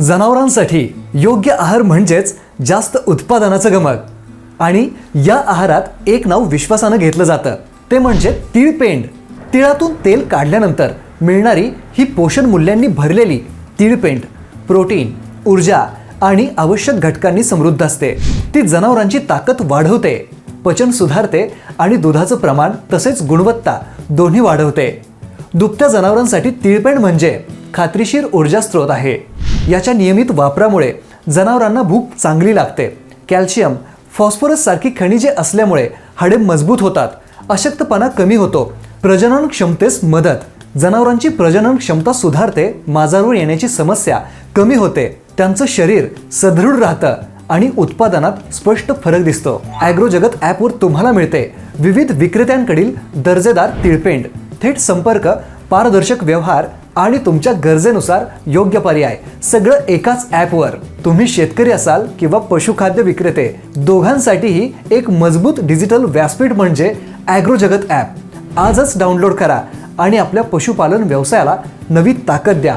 जनावरांसाठी योग्य आहार म्हणजेच जास्त उत्पादनाचं गमक. आणि या आहारात एक नाव विश्वासानं घेतलं जातं. ते म्हणजे तिळपेंड तिळातून तेल काढल्यानंतर मिळणारी ही पोषण मूल्यांनी भरलेली तिळपेंड प्रोटीन ऊर्जा आणि आवश्यक घटकांनी समृद्ध असते. ती जनावरांची ताकद वाढवते पचन सुधारते आणि दुधाचं प्रमाण तसेच गुणवत्ता दोन्ही वाढवते. दुभत्या जनावरांसाठी तिळपेंड म्हणजे खात्रीशीर ऊर्जा स्रोत आहे. याच्या नियमित वापरामुळे जनावरांना भूक चांगली लागते. कॅल्शियम फॉस्फरस सारखी खनिजे असल्यामुळे हाडे मजबूत होतात. अशक्तपणा कमी होतो. प्रजनन क्षमतेस मदत. जनावरांची प्रजनन क्षमता सुधारते माजारवर येण्याची समस्या कमी होते. त्यांचं शरीर सदृढ राहतं आणि उत्पादनात स्पष्ट फरक दिसतो. ॲग्रो जगत ॲपवर तुम्हाला मिळते. विविध विक्रेत्यांकडील दर्जेदार तिळपेंड. थेट संपर्क पारदर्शक व्यवहार आणि तुमच्या गरजेनुसार योग्य पर्याय. सगळं एकाच ॲपवर. तुम्ही शेतकरी असाल किंवा पशुखाद्य विक्रेते दोघांसाठीही एक मजबूत डिजिटल व्यासपीठ म्हणजे ॲग्रो जगत ॲप. आजच डाउनलोड करा आणि आपल्या पशुपालन व्यवसायाला नवी ताकद द्या.